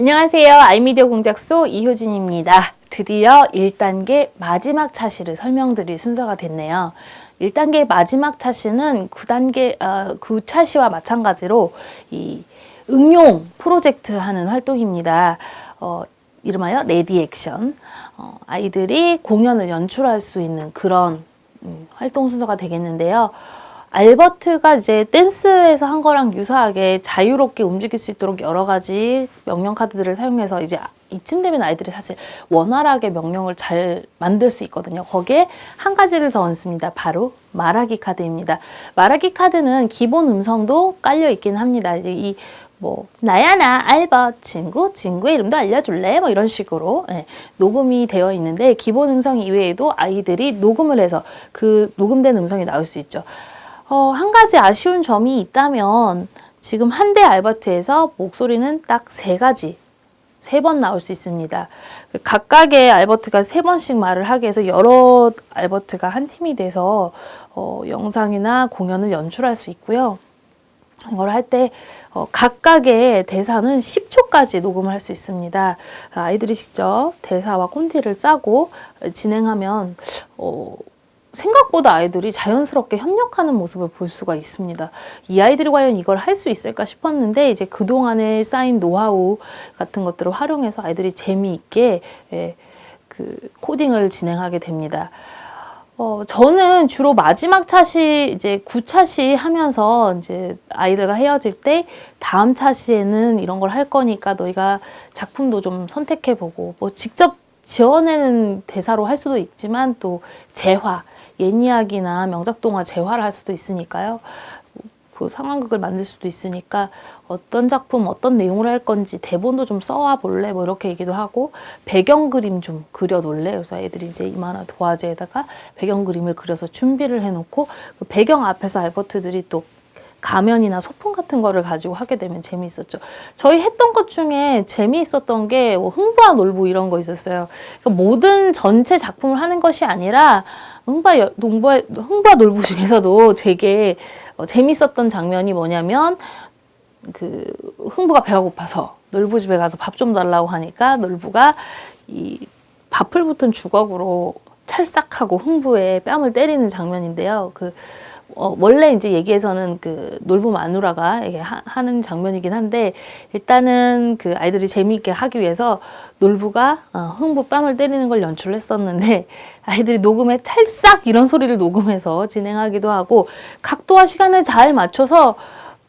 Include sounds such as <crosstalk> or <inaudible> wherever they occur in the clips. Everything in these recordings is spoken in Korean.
안녕하세요. 아이미디어 공작소 이효진입니다. 드디어 1단계 마지막 차시를 설명드릴 순서가 됐네요. 1단계 마지막 차시는 9단계, 어, 9차시와 마찬가지로 이 응용 프로젝트 하는 활동입니다. 어, 이름하여 레디 액션. 어, 아이들이 공연을 연출할 수 있는 그런 음, 활동 순서가 되겠는데요. 알버트가 이제 댄스에서 한 거랑 유사하게 자유롭게 움직일 수 있도록 여러 가지 명령 카드들을 사용해서 이제 이쯤 되면 아이들이 사실 원활하게 명령을 잘 만들 수 있거든요. 거기에 한 가지를 더 얹습니다. 바로 말하기 카드입니다. 말하기 카드는 기본 음성도 깔려 있긴 합니다. 이제 이 뭐 나야나 알버 친구 친구의 이름도 알려줄래 뭐 이런 식으로 예, 녹음이 되어 있는데 기본 음성 이외에도 아이들이 녹음을 해서 그 녹음된 음성이 나올 수 있죠. 어, 한 가지 아쉬운 점이 있다면 지금 한 대 알버트에서 목소리는 딱 세 가지 세 번 나올 수 있습니다. 각각의 알버트가 세 번씩 말을 하게 해서 여러 알버트가 한 팀이 돼서 어, 영상이나 공연을 연출할 수 있고요. 이걸 할때 어, 각각의 대사는 10초까지 녹음을 할 수 있습니다. 아이들이 직접 대사와 콘티를 짜고 진행하면 어, 생각보다 아이들이 자연스럽게 협력하는 모습을 볼 수가 있습니다. 이 아이들이 과연 이걸 할 수 있을까 싶었는데 이제 그동안에 쌓인 노하우 같은 것들을 활용해서 아이들이 재미있게 예, 그 코딩을 진행하게 됩니다. 어, 저는 주로 마지막 차시, 이제 9차시 하면서 이제 아이들과 헤어질 때 다음 차시에는 이런 걸 할 거니까 너희가 작품도 좀 선택해 보고 뭐 직접 지어내는 대사로 할 수도 있지만 또 재화, 옛 이야기나 명작 동화 재화를 할 수도 있으니까요. 그 상황극을 만들 수도 있으니까 어떤 작품 어떤 내용으로 할 건지 대본도 좀 써와 볼래 뭐 이렇게 얘기도 하고 배경 그림 좀 그려 놓을래 그래서 애들이 이제 이만한 도화지에다가 배경 그림을 그려서 준비를 해놓고 그 배경 앞에서 알버트들이 또 가면이나 소품 같은 거를 가지고 하게 되면 재미있었죠. 저희 했던 것 중에 재미있었던 게 뭐 흥부와 놀부 이런 거 있었어요. 그러니까 모든 전체 작품을 하는 것이 아니라 흥부와, 농부와, 흥부와 놀부 중에서도 되게 어, 재밌었던 장면이 뭐냐면 그 흥부가 배가 고파서 놀부 집에 가서 밥 좀 달라고 하니까 놀부가 이 밥풀 붙은 주걱으로 찰싹하고 흥부의 뺨을 때리는 장면인데요. 그 어, 원래 이제 얘기에서는 그 놀부 마누라가 하, 하는 장면이긴 한데 일단은 그 아이들이 재미있게 하기 위해서 놀부가 어, 흥부 뺨을 때리는 걸 연출을 했었는데 <laughs> 아이들이 녹음에 찰싹 이런 소리를 녹음해서 진행하기도 하고 각도와 시간을 잘 맞춰서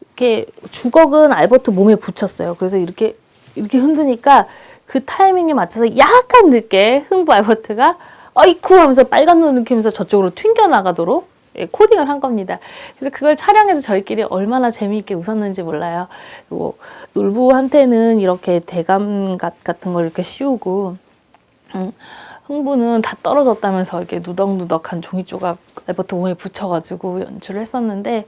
이렇게 주걱은 알버트 몸에 붙였어요. 그래서 이렇게 이렇게 흔드니까 그 타이밍에 맞춰서 약간 늦게 흥부 알버트가 어이쿠 하면서 빨간 눈을 키면서 저쪽으로 튕겨 나가도록 예, 코딩을 한 겁니다. 그래서 그걸 촬영해서 저희끼리 얼마나 재미있게 웃었는지 몰라요. 그리고 놀부한테는 이렇게 대감갓 같은 걸 이렇게 씌우고, 음, 흥부는 다 떨어졌다면서 이렇게 누덕누덕한 종이 조각 알버트 몸에 붙여가지고 연출을 했었는데,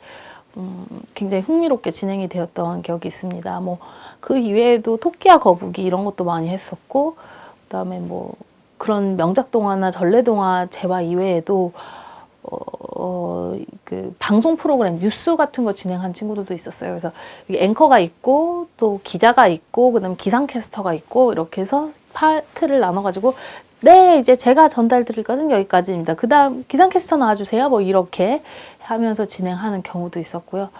음, 굉장히 흥미롭게 진행이 되었던 기억이 있습니다. 뭐, 그 이외에도 토끼와 거북이 이런 것도 많이 했었고, 그 다음에 뭐, 그런 명작 동화나 전래 동화 재화 이외에도 어, 어, 그 방송 프로그램 뉴스 같은 거 진행한 친구들도 있었어요. 그래서 앵커가 있고 또 기자가 있고 그다음 기상캐스터가 있고 이렇게 해서 파트를 나눠가지고 네 이제 제가 전달 드릴 것은 여기까지입니다. 그다음 기상캐스터 나와주세요. 뭐 이렇게 하면서 진행하는 경우도 있었고요.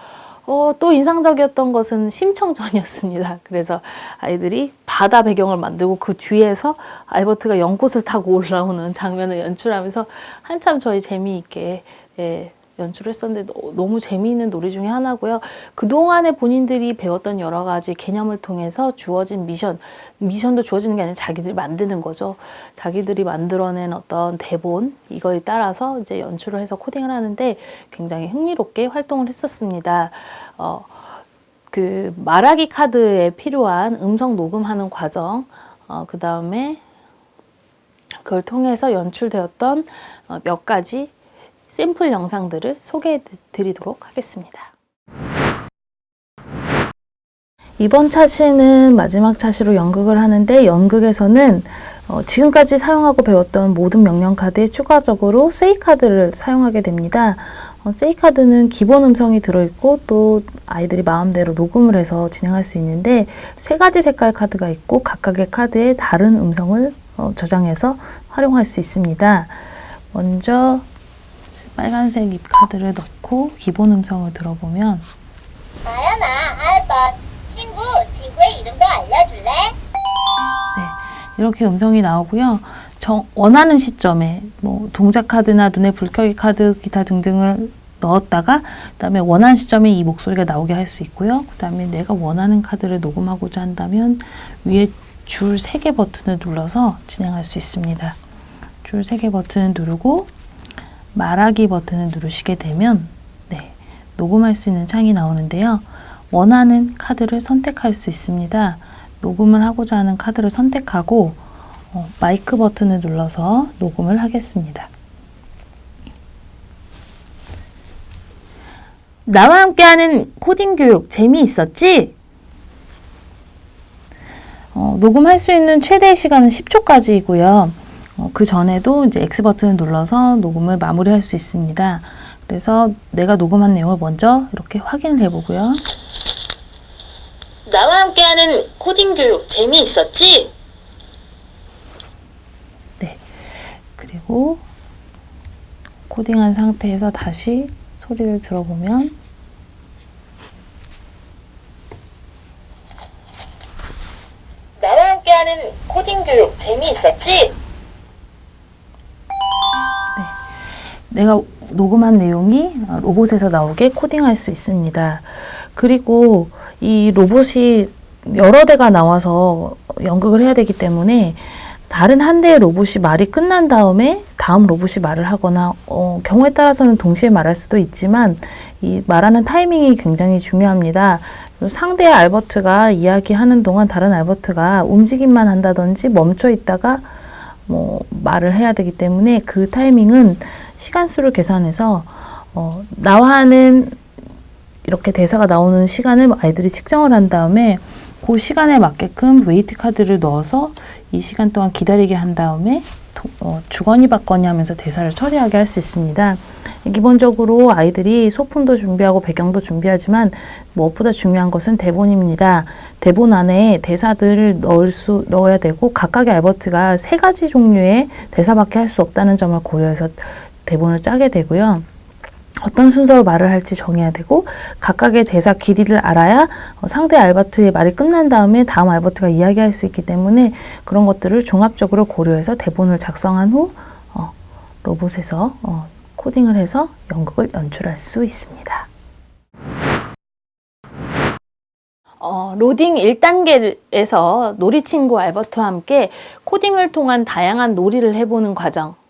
어, 또 인상적이었던 것은 심청전이었습니다. <laughs> 그래서 아이들이 바다 배경을 만들고 그 뒤에서 알버트가 연꽃을 타고 <laughs> 올라오는 장면을 연출하면서 한참 저희 재미있게 예, 연출을 했었는데 너- 너무 재미있는 놀이 중에 하나고요. 그동안에 본인들이 배웠던 여러 가지 개념을 통해서 주어진 미션, 미션도 주어지는 게 아니라 자기들이 만드는 거죠. 자기들이 만들어낸 어떤 대본, 이거에 따라서 이제 연출을 해서 코딩을 하는데 굉장히 흥미롭게 활동을 했었습니다. 어, 그 말하기 카드에 필요한 음성 녹음하는 과정, 어, 그 다음에 그걸 통해서 연출되었던 어, 몇 가지 샘플 영상들을 소개해 드리도록 하겠습니다. 이번 차시는 마지막 차시로 연극을 하는데 연극에서는 어, 지금까지 사용하고 배웠던 모든 명령 카드에 추가적으로 세이 카드를 사용하게 됩니다. 어, 세이 카드는 기본 음성이 들어있고 또 아이들이 마음대로 녹음을 해서 진행할 수 있는데 세 가지 색깔 카드가 있고 각각의 카드에 다른 음성을 어, 저장해서 활용할 수 있습니다. 먼저 빨간색 입 카드를 넣고 기본 음성을 들어보면 나연아, 알바, 친구, 친구의 이름도 알려줄래? 이렇게 음성이 나오고요. 정- 원하는 시점에 뭐 동작 카드나 눈의 불켜기 카드 기타 등등을 넣었다가 그다음에 원하는 시점에 이 목소리가 나오게 할 수 있고요. 그다음에 내가 원하는 카드를 녹음하고자 한다면 위에 줄세개 버튼을 눌러서 진행할 수 있습니다. 줄세개 버튼을 누르고 말하기 버튼을 누르시게 되면 네, 녹음할 수 있는 창이 나오는데요. 원하는 카드를 선택할 수 있습니다. 녹음을 하고자 하는 카드를 선택하고 어, 마이크 버튼을 눌러서 녹음을 하겠습니다. 나와 함께하는 코딩 교육 재미있었지? 어, 녹음할 수 있는 최대 시간은 10초까지이고요. 어, 그 전에도 이제 X 버튼을 눌러서 녹음을 마무리할 수 있습니다. 그래서 내가 녹음한 내용을 먼저 이렇게 확인을 해보고요. 나와 함께하는 코딩 교육 재미있었지? 네. 그리고 코딩한 상태에서 다시 소리를 들어보면 나와 함께하는 코딩 교육 재미있었지? 내가 녹음한 내용이 로봇에서 나오게 코딩할 수 있습니다. 그리고 이 로봇이 여러 대가 나와서 연극을 해야 되기 때문에 다른 한 대의 로봇이 말이 끝난 다음에 다음 로봇이 말을 하거나 어, 경우에 따라서는 동시에 말할 수도 있지만 이 말하는 타이밍이 굉장히 중요합니다. 상대의 알버트가 이야기하는 동안 다른 알버트가 움직임만 한다든지 멈춰 있다가 뭐 말을 해야 되기 때문에 그 타이밍은 시간수를 계산해서 어, 나와 하는 이렇게 대사가 나오는 시간을 아이들이 측정을 한 다음에 그 시간에 맞게끔 웨이트 카드를 넣어서 이 시간 동안 기다리게 한 다음에 도- 어, 주거니 받거니 하면서 대사를 처리하게 할 수 있습니다. 기본적으로 아이들이 소품도 준비하고 배경도 준비하지만 무엇보다 중요한 것은 대본입니다. 대본 안에 대사들을 넣을 수 넣어야 되고 각각의 알버트가 세 가지 종류의 대사밖에 할 수 없다는 점을 고려해서 대본을 짜게 되고요. 어떤 순서로 말을 할지 정해야 되고 각각의 대사 길이를 알아야 어, 상대 알버트의 말이 끝난 다음에 다음 알버트가 이야기할 수 있기 때문에 그런 것들을 종합적으로 고려해서 대본을 작성한 후 어, 로봇에서 어, 코딩을 해서 연극을 연출할 수 있습니다. 어, 로딩 1단계에서 놀이친구 알버트와 함께 코딩을 통한 다양한 놀이를 해보는 과정 어,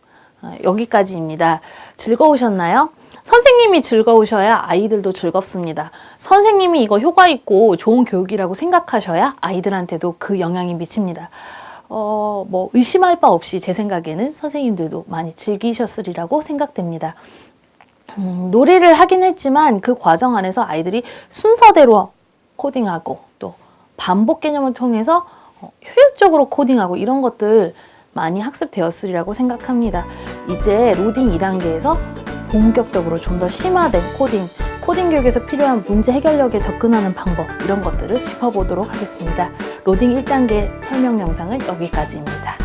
여기까지입니다. 즐거우셨나요? 선생님이 즐거우셔야 아이들도 즐겁습니다. 선생님이 이거 효과 있고 좋은 교육이라고 생각하셔야 아이들한테도 그 영향이 미칩니다. 어, 뭐 의심할 바 없이 제 생각에는 선생님들도 많이 즐기셨으리라고 생각됩니다. 음, 놀이를 하긴 했지만 그 과정 안에서 아이들이 순서대로 코딩하고 또 반복 개념을 통해서 어, 효율적으로 코딩하고 이런 것들 많이 학습되었으리라고 생각합니다. 이제 로딩 2단계에서 본격적으로 좀 더 심화된 코딩, 코딩 교육에서 필요한 문제 해결력에 접근하는 방법 이런 것들을 짚어보도록 하겠습니다. 로딩 1단계 설명 영상은 여기까지입니다.